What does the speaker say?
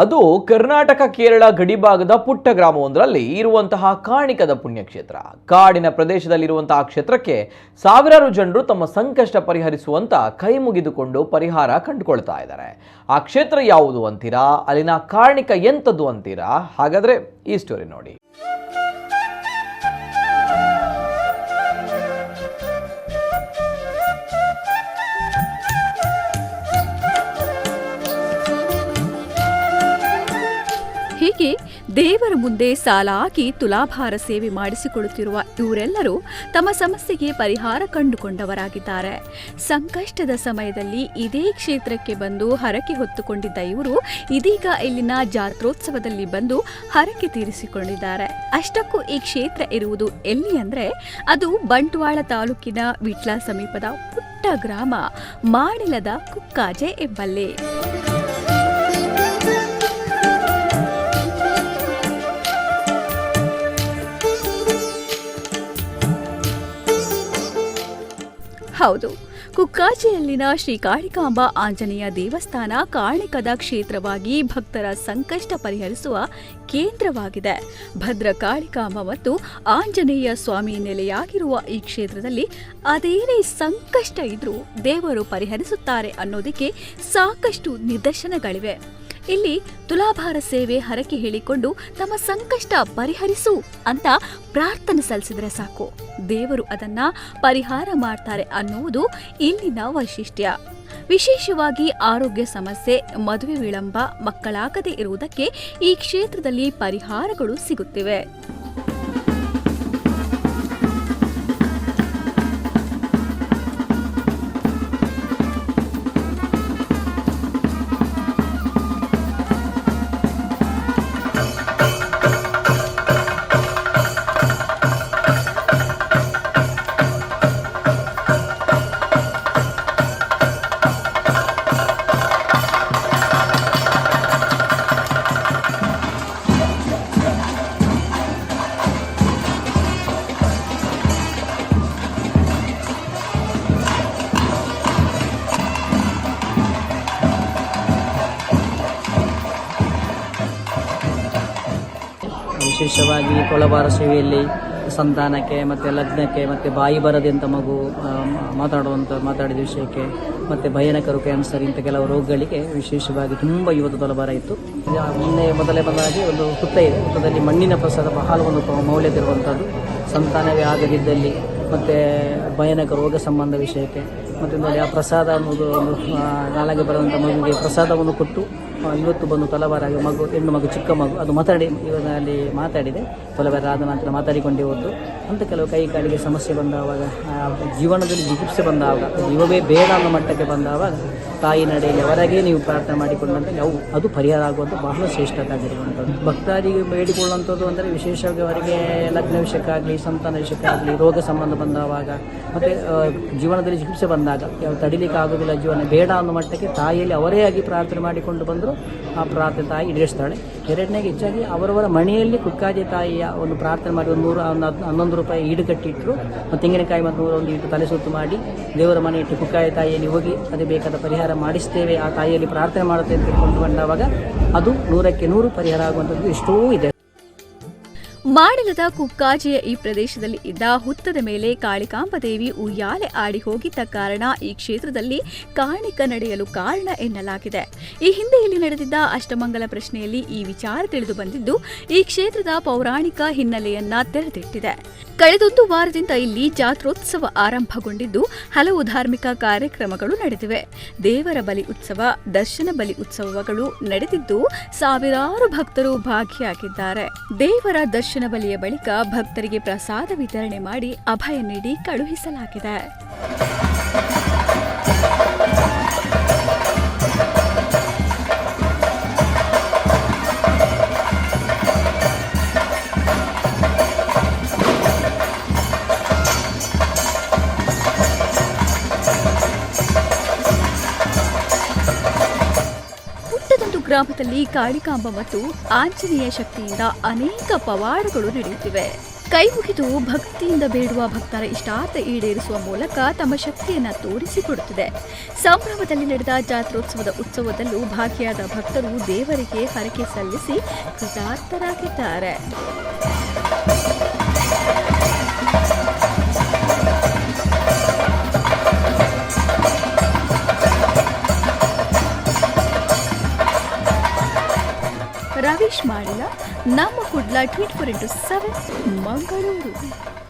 ಅದು ಕರ್ನಾಟಕ, ಕೇರಳ ಗಡಿಭಾಗದ ಪುಟ್ಟ ಗ್ರಾಮವೊಂದರಲ್ಲಿ ಇರುವಂತಹ ಕಾಣಿಕದ ಪುಣ್ಯಕ್ಷೇತ್ರ. ಕಾಡಿನ ಪ್ರದೇಶದಲ್ಲಿರುವಂತಹ ಕ್ಷೇತ್ರಕ್ಕೆ ಸಾವಿರಾರು ಜನರು ತಮ್ಮ ಸಂಕಷ್ಟ ಪರಿಹರಿಸುವಂತ ಕೈ ಮುಗಿದುಕೊಂಡು ಪರಿಹಾರ ಕಂಡುಕೊಳ್ತಾ ಇದ್ದಾರೆ. ಆ ಕ್ಷೇತ್ರ ಯಾವುದು ಅಂತೀರಾ? ಅಲ್ಲಿನ ಕಾರ್ಣಿಕ ಎಂಥದ್ದು ಅಂತೀರಾ? ಹಾಗಾದ್ರೆ ಈ ಸ್ಟೋರಿ ನೋಡಿ. ಹೀಗೆ ದೇವರ ಮುಂದೆ ಸಾಲಾಗಿ ತುಲಾಭಾರ ಸೇವೆ ಮಾಡಿಸಿಕೊಳ್ಳುತ್ತಿರುವ ಇವರೆಲ್ಲರೂ ತಮ್ಮ ಸಮಸ್ಯೆಗೆ ಪರಿಹಾರ ಕಂಡುಕೊಂಡವರಾಗಿದ್ದಾರೆ. ಸಂಕಷ್ಟದ ಸಮಯದಲ್ಲಿ ಇದೇ ಕ್ಷೇತ್ರಕ್ಕೆ ಬಂದು ಹರಕೆ ಹೊತ್ತುಕೊಂಡಿದ್ದ ಇವರು ಇದೀಗ ಇಲ್ಲಿನ ಜಾತ್ರೋತ್ಸವದಲ್ಲಿ ಬಂದು ಹರಕೆ ತೀರಿಸಿಕೊಂಡಿದ್ದಾರೆ. ಅಷ್ಟಕ್ಕೂ ಈ ಕ್ಷೇತ್ರ ಇರುವುದು ಎಲ್ಲಿ ಅಂದ್ರೆ ಅದು ಬಂಟ್ವಾಳ ತಾಲೂಕಿನ ವಿಟ್ಲ ಸಮೀಪದ ಪುಟ್ಟ ಗ್ರಾಮ, ಮಾಡಿಲದ ಕುಕ್ಕಾಜೆ ಎಂಬಲ್ಲಿ. ಹೌದು. ಕುಕ್ಕಾಚಿಯಲ್ಲಿನ ಶ್ರೀ ಕಾಳಿಕಾಂಬ ಆಂಜನೇಯ ದೇವಸ್ಥಾನ ಕಾಳಿಕದ ಕ್ಷೇತ್ರವಾಗಿ ಭಕ್ತರ ಸಂಕಷ್ಟ ಪರಿಹರಿಸುವ ಕೇಂದ್ರವಾಗಿದೆ. ಭದ್ರ ಕಾಳಿಕಾಂಬ ಮತ್ತು ಆಂಜನೇಯ ಸ್ವಾಮಿ ನೆಲೆಯಾಗಿರುವ ಈ ಕ್ಷೇತ್ರದಲ್ಲಿ ಅದೇನೇ ಸಂಕಷ್ಟ ಇದ್ರೂ ದೇವರು ಪರಿಹರಿಸುತ್ತಾರೆ ಅನ್ನೋದಕ್ಕೆ ಸಾಕಷ್ಟು ನಿದರ್ಶನಗಳಿವೆ. ಇಲ್ಲಿ ತುಲಾಭಾರ ಸೇವೆ ಹರಕೆ ಹೇಳಿಕೊಂಡು ತಮ್ಮ ಸಂಕಷ್ಟ ಪರಿಹರಿಸು ಅಂತ ಪ್ರಾರ್ಥನೆ ಸಲ್ಲಿಸಿದ್ರೆ ಸಾಕು. ದೇವರು ಅದನ್ನ ಪರಿಹಾರ ಮಾಡ್ತಾರೆ ಅನ್ನುವುದು ಇಲ್ಲಿನ ವೈಶಿಷ್ಟ್ಯ. ವಿಶೇಷವಾಗಿ ಆರೋಗ್ಯ ಸಮಸ್ಯೆ, ಮದುವೆ ವಿಳಂಬ ಮಕ್ಕಳಾಗದೇ ಇರುವುದಕ್ಕೆ ಈ ಕ್ಷೇತ್ರದಲ್ಲಿ ಪರಿಹಾರಗಳು ಸಿಗುತ್ತಿವೆ. ವಿಶೇಷವಾಗಿ ಕೊಳಬಾರ ಸೇವೆಯಲ್ಲಿ ಸಂತಾನಕ್ಕೆ ಮತ್ತು ಲಗ್ನಕ್ಕೆ ಮತ್ತು ಬಾಯಿ ಬರದಂಥ ಮಗು ಮಾತಾಡುವಂಥ ಮಾತಾಡಿದ ವಿಷಯಕ್ಕೆ ಮತ್ತು ಭಯಾನಕರು ಕ್ಯಾನ್ಸರ್ ಇಂಥ ಕೆಲವು ರೋಗಗಳಿಗೆ ವಿಶೇಷವಾಗಿ ತುಂಬ ಇವತ್ತು ತೊಲಬಾರ ಇತ್ತು. ಮೊನ್ನೆ ಮೊದಲೇ ಬಂದಾಗಿ ಒಂದು ಹುತ್ತ ಇದೆ. ಹುತ್ತದಲ್ಲಿ ಮಣ್ಣಿನ ಪ್ರಸಾದ ಬಹಳ ಒಂದು ಮೌಲ್ಯದಿರುವಂಥದ್ದು ಸಂತಾನವೇ ಆಗದಿದ್ದಲ್ಲಿ ಮತ್ತು ಭಯಾನಕ ರೋಗ ಸಂಬಂಧ ವಿಷಯಕ್ಕೆ ಮತ್ತು ನೋಡಿ ಆ ಪ್ರಸಾದ ಅನ್ನೋದು ಒಂದು ನಾಲಾಗೆ ಬರುವಂಥ ಮಗುವಿಗೆ ಪ್ರಸಾದವನ್ನು ಕೊಟ್ಟು ಇವತ್ತು ಬಂದು ತಲವಾರಾಗಿ ಮಗು, ಹೆಣ್ಣು ಮಗು, ಚಿಕ್ಕ ಮಗು, ಅದು ಮಾತಾಡಿ, ಇವಾಗ ಅಲ್ಲಿ ಮಾತಾಡಿದೆ. ತಲವಾರ ಆದ ನಂತರ ಮಾತಾಡಿಕೊಂಡೇ ಹೋದ್ದು ಅಂತ ಕೆಲವು ಕೈ ಕಾಲಿಗೆ ಸಮಸ್ಯೆ ಬಂದಾವಾಗ ಜೀವನದಲ್ಲಿ ಜಿಗುಪ್ಸೆ ಬಂದಾಗ ಇವವೇ ಬೇಡ ಅನ್ನೋ ಮಟ್ಟಕ್ಕೆ ಬಂದಾವಾಗ, ತಾಯಿ ನಡೆಯಲ್ಲಿ ಅವರಾಗೇ ನೀವು ಪ್ರಾರ್ಥನೆ ಮಾಡಿಕೊಂಡಂತೆ ಅವು ಅದು ಪರಿಹಾರ ಆಗುವಂಥ ಬಹಳ ಶ್ರೇಷ್ಠತಾಗಿರುವಂಥದ್ದು. ಭಕ್ತಾದಿಗೆ ಬೇಡಿಕೊಳ್ಳುವಂಥದ್ದು ಅಂದರೆ ವಿಶೇಷವಾಗಿ ಅವರಿಗೆ ಲಗ್ನ ವಿಷಯಕ್ಕಾಗಲಿ, ಸಂತಾನ ವಿಷಯಕ್ಕಾಗಲಿ, ರೋಗ ಸಂಬಂಧ ಬಂದಾವಾಗ, ಮತ್ತು ಜೀವನದಲ್ಲಿ ಚಿಕಿತ್ಸೆ ಬಂದಾಗ, ಯಾವ ತಡಿಲಿಕ್ಕೆ ಆಗೋದಿಲ್ಲ ಜೀವನ ಬೇಡ ಅನ್ನೋ ಮಟ್ಟಕ್ಕೆ ತಾಯಿಯಲ್ಲಿ ಅವರೇ ಆಗಿ ಪ್ರಾರ್ಥನೆ ಮಾಡಿಕೊಂಡು ಆ ಪ್ರಾರ್ಥನೆ ತಾಯಿ ಈಡೇರಿಸ್ತಾಳೆ. ಎರಡನೇ ಹೆಚ್ಚಾಗಿ ಅವರವರ ಮನೆಯಲ್ಲಿ ಕುಕ್ಕಾಜಿ ತಾಯಿಯ ಒಂದು ಪ್ರಾರ್ಥನೆ ಮಾಡಿ ಒಂದು ನೂರ ಹನ್ನೊಂದು ರೂಪಾಯಿ ಈಡು ಕಟ್ಟಿಟ್ಟರು ಮತ್ತು ತೆಂಗಿನಕಾಯಿ ಮತ್ತು ನೂರ ಒಂದು ಇಟ್ಟು ತಲೆ ಸುತ್ತು ಮಾಡಿ ದೇವರ ಮನೆ ಇಟ್ಟು ಕುಕ್ಕಾಯಿ ತಾಯಿಯಲ್ಲಿ ಹೋಗಿ ಅದೇ ಬೇಕಾದ ಪರಿಹಾರ ಮಾಡಿಸ್ತೇವೆ, ಆ ತಾಯಿಯಲ್ಲಿ ಪ್ರಾರ್ಥನೆ ಮಾಡುತ್ತೆ ಅಂತ ಕೊಂಡು ಬಂದಾಗ ಅದು ನೂರಕ್ಕೆ ನೂರು ಪರಿಹಾರ ಆಗುವಂಥದ್ದು ಎಷ್ಟೋ ಇದೆ. ಮಾಡಿಲದ ಕುಕ್ಕಾಜಿಯ ಈ ಪ್ರದೇಶದಲ್ಲಿ ಇದ್ದ ಹುತ್ತದ ಮೇಲೆ ಕಾಳಿಕಾಂಬದೇವಿ ಉಯ್ಯಾಲೆ ಆಡಿ ಹೋಗಿದ್ದ ಕಾರಣ ಈ ಕ್ಷೇತ್ರದಲ್ಲಿ ಕಾಣಿಕ ನಡೆಯಲು ಕಾರಣ ಎನ್ನಲಾಗಿದೆ. ಈ ಹಿಂದೆ ಇಲ್ಲಿ ನಡೆದಿದ್ದ ಅಷ್ಟಮಂಗಲ ಪ್ರಶ್ನೆಯಲ್ಲಿ ಈ ವಿಚಾರ ತಿಳಿದು ಬಂದಿದ್ದು, ಈ ಕ್ಷೇತ್ರದ ಪೌರಾಣಿಕ ಹಿನ್ನೆಲೆಯನ್ನ ತೆರೆದಿಟ್ಟಿದೆ. ಕಳೆದೊಂದು ವಾರದಿಂದ ಇಲ್ಲಿ ಜಾತ್ರೋತ್ಸವ ಆರಂಭಗೊಂಡಿದ್ದು, ಹಲವು ಧಾರ್ಮಿಕ ಕಾರ್ಯಕ್ರಮಗಳು ನಡೆದಿವೆ. ದೇವರ ಬಲಿ ಉತ್ಸವ, ದರ್ಶನ ಬಲಿ ಉತ್ಸವಗಳು ನಡೆದಿದ್ದು, ಸಾವಿರಾರು ಭಕ್ತರು ಭಾಗಿಯಾಗಿದ್ದಾರೆ. ದೇವರ ದರ್ಶನ ಬಲಿಯ ಬಳಿಕ ಭಕ್ತರಿಗೆ ಪ್ರಸಾದ ವಿತರಣೆ ಮಾಡಿ ಅಭಯ ನೀಡಿ ಕಳುಹಿಸಲಾಗಿದೆ. ಗ್ರಾಮದಲ್ಲಿ ಕಾಳಿಕಾಂಬ ಮತ್ತು ಆಂಜನೇಯ ಶಕ್ತಿಯಿಂದ ಅನೇಕ ಪವಾಡಗಳು ನಡೆಯುತ್ತಿವೆ. ಕೈ ಮುಗಿದು ಭಕ್ತಿಯಿಂದ ಬೇಡುವ ಭಕ್ತರ ಇಷ್ಟಾರ್ಥ ಈಡೇರಿಸುವ ಮೂಲಕ ತಮ್ಮ ಶಕ್ತಿಯನ್ನು ತೋರಿಸಿಕೊಡುತ್ತಿದೆ. ಸಂಭ್ರಮದಲ್ಲಿ ನಡೆದ ಜಾತ್ರೋತ್ಸವದ ಉತ್ಸವದಲ್ಲೂ ಭಾಗಿಯಾದ ಭಕ್ತರು ದೇವರಿಗೆ ಹರಕೆ ಸಲ್ಲಿಸಿ ಕೃತಾರ್ಥರಾಗಿದ್ದಾರೆ. ರವೀಶ್ ಮಾಡಿದ ನಮ್ಮ Kudla tweet four into seven Mangaluru